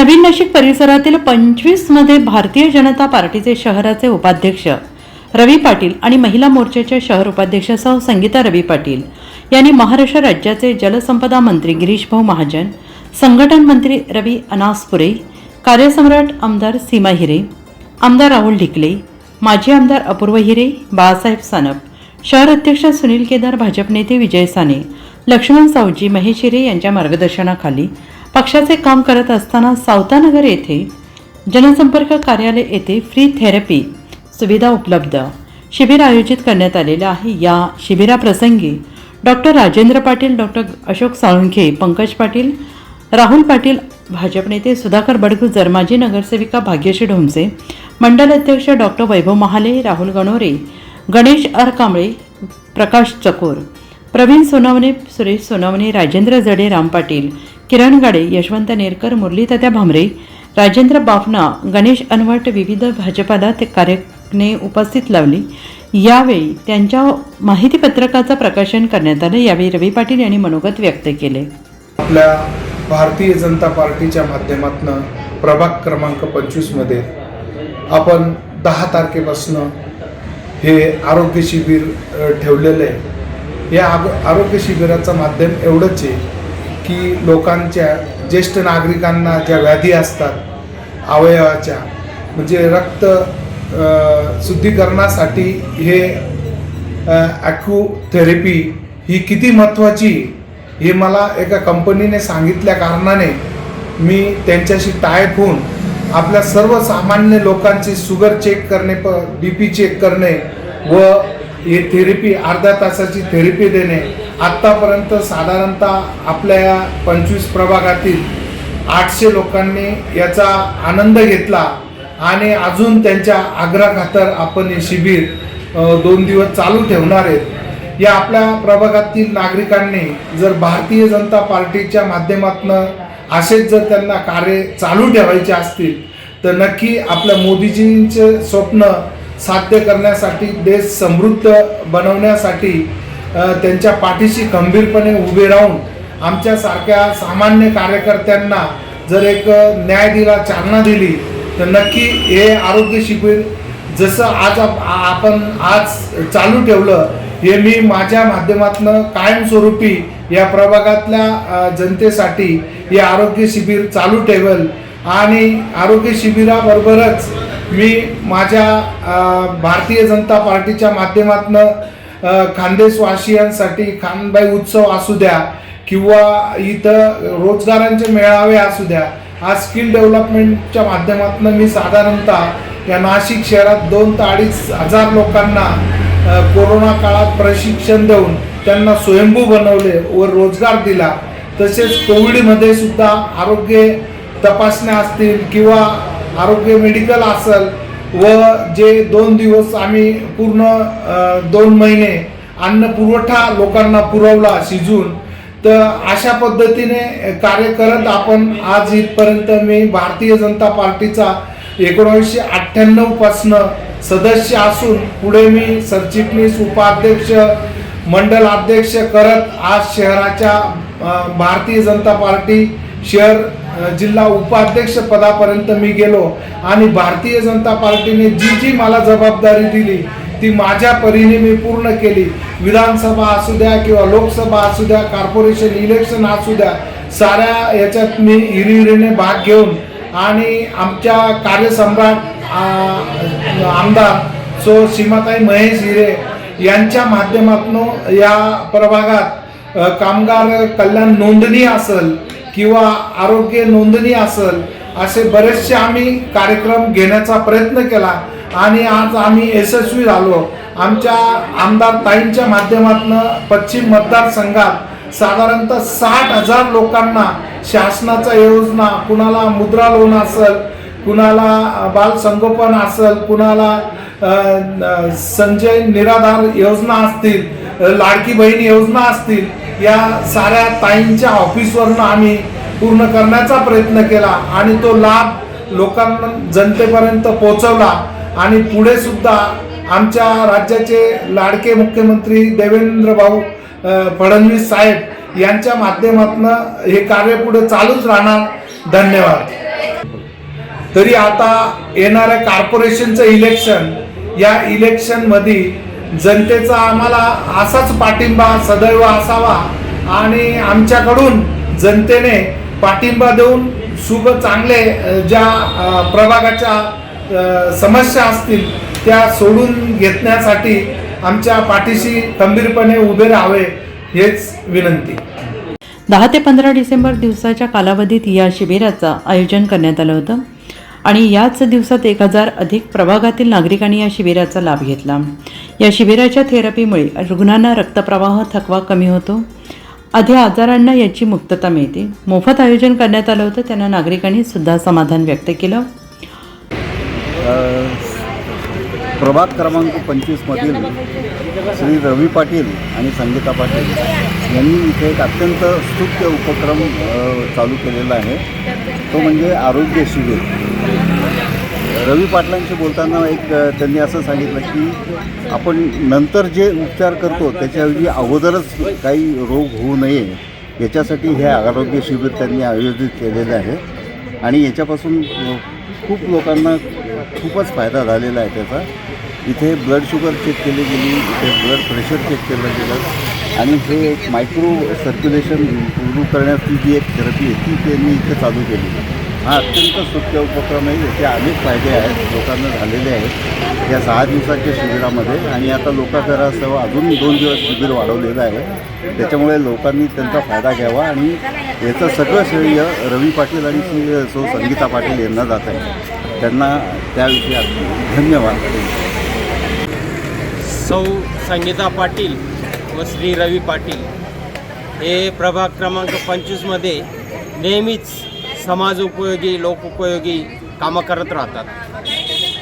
नवीन नाशिक परिसरातील पंचवीसमध्ये भारतीय जनता पार्टीचे शहराचे उपाध्यक्ष रवी पाटील आणि महिला मोर्चाच्या शहर उपाध्यक्षासह संगीता रवी पाटील यांनी महाराष्ट्र राज्याचे जलसंपदा मंत्री गिरीश भाऊ महाजन संघटन मंत्री रवी अनासपुरे कार्यसम्राट आमदार सीमा हिरे आमदार राहुल ढिकले माजी आमदार अपूर्व हिरे बाळासाहेब सानप शहर अध्यक्ष सुनील केदार भाजप नेते विजय साने लक्ष्मण सावजी महेश हिरे यांच्या मार्गदर्शनाखाली पक्षाचे काम करत असताना सावतानगर येथे जनसंपर्क कार्यालय येथे फ्री थेरपी सुविधा उपलब्ध. शिबिर आयोजित करण्यात आलेलं आहे. या शिबिराप्रसंगी डॉक्टर राजेंद्र पाटील डॉक्टर अशोक साळुंखे पंकज पाटील राहुल पाटील भाजप नेते सुधाकर बडगुजर माजी नगरसेविका भाग्यश्री ढोमसे मंडल अध्यक्ष डॉक्टर वैभव महाले राहुल गणोरे गणेश आर कांबळे प्रकाश चकोर प्रवीण सोनावणे सुरेश सोनावणे राजेंद्र जडे राम पाटील किरण गाडे यशवंत नेरकर मुरलीतात्या भामरे राजेंद्र बाफना गणेश अनवट विविध भाजपाला ते कार्यने उपस्थित लावली. यावेळी त्यांच्या माहितीपत्रकाचं प्रकाशन करण्यात आलं. यावेळी रवी पाटील यांनी मनोगत व्यक्त केले. आपल्या भारतीय जनता पार्टीच्या माध्यमातून प्रभाग क्रमांक पंचवीसमध्ये आपण दहा तारखेपासनं हे आरोग्य शिबिर ठेवलेलं आहे. या आग आरोग्य शिबिराचं माध्यम एवढंच आहे की लोकांच्या ज्येष्ठ नागरिकांना ज्या व्याधी असतात अवयवाच्या म्हणजे रक्त शुद्धीकरणासाठी हे ॲक्युथेरपी ही किती महत्त्वाची हे मला एका कंपनीने सांगितल्या कारणाने मी त्यांच्याशी टायप होऊन आपल्या सर्वसामान्य लोकांची शुगर चेक करणे प बी पी चेक करणे व हे थेरपी अर्ध्या तासाची थेरपी देणे आत्तापर्यंत साधारणतः आपल्या या पंचवीस प्रभागातील आठशे लोकांनी याचा आनंद घेतला आणि अजून त्यांच्या आग्रहाखातर आपण हे शिबिर दोन दिवस चालू ठेवणार आहेत. या आपल्या प्रभागातील नागरिकांनी जर भारतीय जनता पार्टीच्या माध्यमातून असेच जर त्यांना कार्य चालू ठेवायचे असतील तर नक्की आपल्या मोदीजींचे स्वप्न साध्य करण्यासाठी देश समृद्ध बनवण्यासाठी त्यांच्या पाठीशी खंबीरपणे उभे राहून आमच्यासारख्या सामान्य कार्यकर्त्यांना जर एक न्याय दिला चालना दिली तर नक्की हे आरोग्य शिबिर जसं आज आप- आपण आज चालू ठेवलं हे मी माझ्या माध्यमातनं कायमस्वरूपी या प्रभागातल्या जनतेसाठी हे आरोग्य शिबिर चालू ठेवल. आणि आरोग्य शिबिराबरोबरच मी माझ्या भारतीय जनता पार्टीच्या माध्यमातून खानदेशवासियांसाठी खानबाई उत्सव असू द्या किंवा इथं रोजगारांचे मेळावे असू द्या हा स्किल डेव्हलपमेंटच्या माध्यमातून मी साधारणतः या नाशिक शहरात दोन ते अडीच हजार लोकांना कोरोना काळात प्रशिक्षण देऊन त्यांना स्वयंभू बनवले व रोजगार दिला. तसेच कोविडमध्ये सुद्धा आरोग्य तपासण्या असतील किंवा आरोग्य मेडिकल असेल व जे दोन दिवस आम्ही पूर्ण दोन महिने अन्न पुरवठा लोकांना पुरवला शिजून तर अशा पद्धतीने कार्य करत आपण आज इथपर्यंत मी भारतीय जनता पार्टीचा एकोणीसशे अठ्ठ्याण्णवपासनं सदस्य असून पुढे मी सरचिटणीस उपाध्यक्ष मंडल अध्यक्ष करत आज शहराच्या भारतीय जनता पार्टी शहर जिल्हा उपाध्यक्ष पदापर्यंत मी गेलो आणि भारतीय जनता पार्टीने जी जी मला जबाबदारी दिली ती माझ्या परीने मी पूर्ण केली. विधानसभा असू द्या किंवा लोकसभा असू द्या कॉर्पोरेशन इलेक्शन असू द्या साऱ्या याच्यात मी हिरिहिरीने भाग घेऊन आणि आमच्या कार्यसम्राट आमदार सो सीमाताई महेश हिरे यांच्या माध्यमातून या प्रभागात कामगार कल्याण नोंदणी असेल किंवा आरोग्य नोंदणी असेल असे बरेचसे आम्ही कार्यक्रम घेण्याचा प्रयत्न केला आणि आज आम्ही यशस्वी झालो. आमच्या आमदार ताईंच्या माध्यमातून पश्चिम मतदारसंघात साधारणतः साठ हजार लोकांना शासनाचा योजना कुणाला मुद्रा लोन असेल कुणाला बाल संगोपन असेल कुणाला संजय निराधार योजना असतील लाडकी बहीण योजना असतील या साऱ्या ताईंच्या ऑफिसवरनं आम्ही पूर्ण करण्याचा प्रयत्न केला आणि तो लाभ लोकांना जनतेपर्यंत पोहोचवला. आणि पुढे सुद्धा आमच्या राज्याचे लाडके मुख्यमंत्री देवेंद्र भाऊ फडणवीस साहेब यांच्या माध्यमातून हे कार्य पुढे चालूच राहणार. धन्यवाद. तरी आता येणाऱ्या कॉर्पोरेशनचं इलेक्शन या इलेक्शनमध्ये जनतेचा आम्हाला असाच पाठिंबा सदैव असावा आणि आमच्याकडून जनतेने पाठिंबा देऊन शुभ चांगले ज्या प्रभागाच्या समस्या असतील त्या सोडून घेतण्यासाठी आमच्या पाठीशी खंबीरपणे उभे राहावे हेच विनंती. दहा ते पंधरा डिसेंबर दिवसाच्या कालावधीत या शिबिराचं आयोजन करण्यात आलं होतं. आणि याच दिवसात एक हजार अधिक प्रभागातील नागरिकांनी या शिबिराचा लाभ घेतला. या शिबिराच्या थेरपीमुळे रुग्णांना रक्तप्रवाह थकवा कमी होतो. आधी आजारांना याची मुक्तता मिळते. मोफत आयोजन करण्यात आलं होतं त्यांना नागरिकांनी सुद्धा समाधान व्यक्त केलं. प्रभाग क्रमांक पंचवीसमधील श्री रवी पाटील आणि संगीता पाटील यांनी इथे एक अत्यंत स्तुत्य उपक्रम चालू केलेला आहे. तो म्हणजे आरोग्य शिबिर. रवी पाटलांशी बोलताना एक त्यांनी असं सांगितलं की आपण नंतर जे उपचार करतो त्याच्याऐवजी अगोदरच काही रोग होऊ नये याच्यासाठी हे आरोग्य शिबिर त्यांनी आयोजित केलेलं आहे. आणि याच्यापासून खूप लोकांना खूपच फायदा झालेला आहे त्याचा. इथे ब्लड शुगर चेक केली गेली इथे ब्लड प्रेशर चेक केलं गेलं. आणि हे एक मायक्रो सर्क्युलेशन सुरू करण्याची जी एक थेरपी आहे ती त्यांनी इथे चालू केली. हा अत्यंत स्तुत्य उपक्रम आहे याचे अनेक फायदे आहेत लोकांना झालेले आहेत. या सहा दिवसाच्या शिबिरामध्ये आणि आता लोकांसह अजून दोन दिवस शिबिर वाढवलेलं आहे. त्याच्यामुळे लोकांनी त्यांचा फायदा घ्यावा आणि याचं सगळं श्रेय रवी पाटील आणि श्री सौ संगीता पाटील यांना जात आहे. त्यांना त्याविषयी धन्यवाद. सौ संगीता पाटील व श्री रवी पाटील हे प्रभाग क्रमांक पंचवीसमध्ये नेहमीच समाज उपयोगी लोकोपयोगी कामं करत राहतात.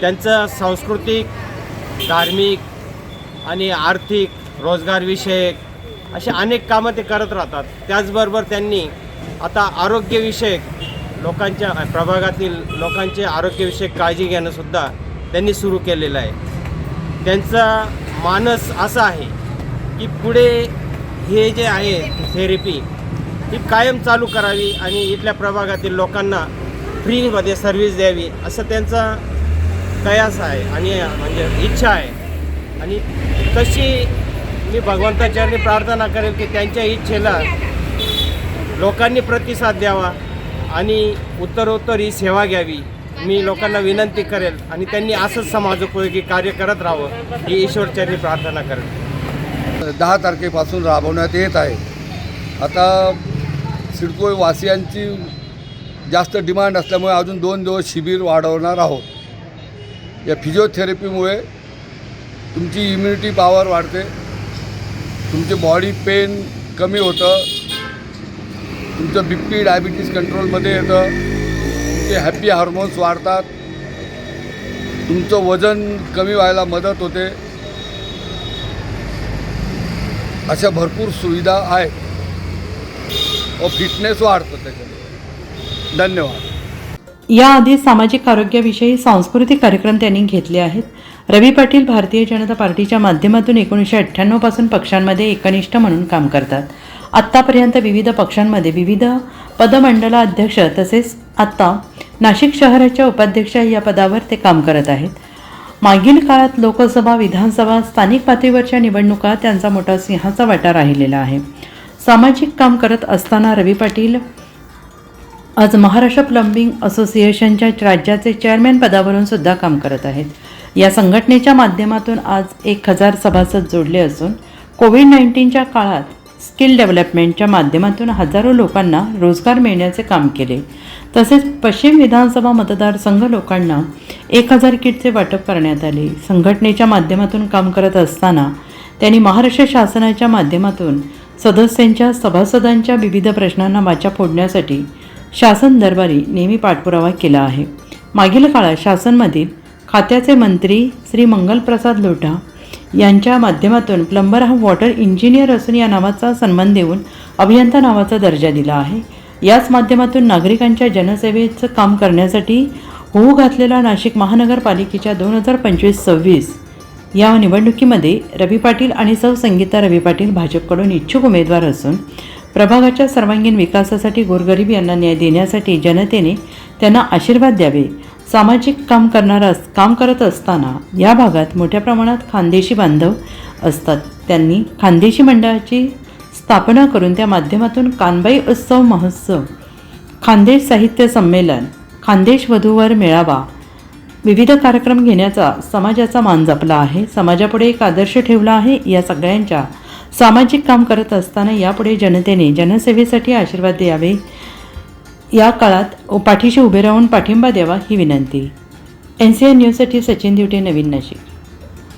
त्यांचं सांस्कृतिक धार्मिक आणि आर्थिक रोजगारविषयक असे अनेक कामं ते करत राहतात. त्याचबरोबर त्यांनी आता आरोग्यविषयक लोकांच्या प्रभागातील लोकांचे आरोग्यविषयक काळजी घेणंसुद्धा त्यांनी सुरू केलेलं आहे. त्यांचा मानस असा आहे की पुढे हे जे आहे थेरपी ही कायम चालू करावी आणि इथल्या प्रभागातील लोकांना फ्रीमध्ये सर्व्हिस द्यावी असं त्यांचा कयास आहे आणि म्हणजे इच्छा आहे. आणि तशी मी भगवंताचरणी प्रार्थना करेल की त्यांच्या इच्छेला लोकांनी प्रतिसाद द्यावा. आणि उत्तरोत्तर ही सेवा घ्यावी. मी लोकांना विनंती करेल आणि त्यांनी असंच समाजोपयोगी कार्य करत राहावं ही ईश्वरचरणी प्रार्थना करेल. दहा तारखेपासून राबवण्यात येत आहे. आता सिडको वासियांची जास्त डिमांड असल्यामुळे अजून दोन दिवस शिबिर वाढवणार आहोत. या फिजिओथेरपीमुळे तुमची इम्युनिटी पॉवर वाढते. तुमची बॉडी पेन कमी होतं. तुमचं बी पी डायबिटीस कंट्रोलमध्ये येतं. तुमचे हॅपी हार्मोन्स वाढतात. तुमचं वजन कमी व्हायला मदत होते. अशा भरपूर सुविधा आहेत. व फिटनेस वाढतं त्याच्यामध्ये. धन्यवाद. याआधी सामाजिक आरोग्याविषयी सांस्कृतिक कार्यक्रम त्यांनी घेतले आहेत. रवी पाटील भारतीय जनता पार्टीच्या माध्यमातून एकोणीसशे अठ्ठ्याण्णवपासून पक्षांमध्ये एकनिष्ठ म्हणून काम करतात. आत्तापर्यंत विविध पक्षांमध्ये विविध पदमंडला अध्यक्ष तसेच आत्ता नाशिक शहराच्या उपाध्यक्ष या पदावर ते काम करत आहेत. मागील काळात लोकसभा विधानसभा स्थानिक पातळीवरच्या निवडणुका त्यांचा मोठा सिंहाचा वाटा राहिलेला आहे. सामाजिक काम करत असताना रवी पाटील आज महाराष्ट्र प्लंबिंग असोसिएशनच्या राज्याचे चेअरमॅन पदावरून सुद्धा काम करत आहेत. या संघटनेच्या माध्यमातून आज एक हजार सभासद जोडले असून कोविड नाईन्टीनच्या काळात स्किल डेव्हलपमेंटच्या माध्यमातून हजारो लोकांना रोजगार मिळण्याचे काम केले. तसेच पश्चिम विधानसभा मतदारसंघ लोकांना एक हजार किटचे वाटप करण्यात आले. संघटनेच्या माध्यमातून काम करत असताना त्यांनी महाराष्ट्र शासनाच्या माध्यमातून सदस्यांच्या सभासदांच्या विविध प्रश्नांना वाचा फोडण्यासाठी शासन दरबारी नेहमी पाठपुरावा केला आहे. मागील काळात शासनमधील खात्याचे मंत्री श्री मंगलप्रसाद लोटा यांच्या माध्यमातून प्लंबर हा वॉटर इंजिनियर असून या नावाचा सन्मान देऊन अभियंता नावाचा दर्जा दिला आहे. याच माध्यमातून नागरिकांच्या जनसेवेचं काम करण्यासाठी होऊ घातलेला नाशिक महानगरपालिकेच्या दोन हजार पंचवीस सव्वीस या निवडणुकीमध्ये रवी पाटील आणि सौ संगीता रवी पाटील भाजपकडून इच्छुक उमेदवार असून प्रभागाच्या सर्वांगीण विकासासाठी गोरगरीब यांना न्याय देण्यासाठी जनतेने त्यांना आशीर्वाद द्यावे सामाजिक काम करणारा काम करत असताना या भागात मोठ्या प्रमाणात खानदेशी बांधव असतात. त्यांनी खानदेशी मंडळाची स्थापना करून त्या माध्यमातून कानबाई उत्सव महोत्सव खानदेश साहित्य संमेलन खानदेश वधूवर मेळावा विविध कार्यक्रम घेण्याचा समाजाचा मान जपला आहे. समाजापुढे एक आदर्श ठेवला आहे. या सगळ्यांच्या सामाजिक काम करत असताना यापुढे जनतेने जनसेवेसाठी आशीर्वाद द्यावे. या काळात पाठीशी उभे राहून पाठिंबा द्यावा ही विनंती. एन सी एन न्यूजसाठी सचिन दिवटे नवीन नाशिक.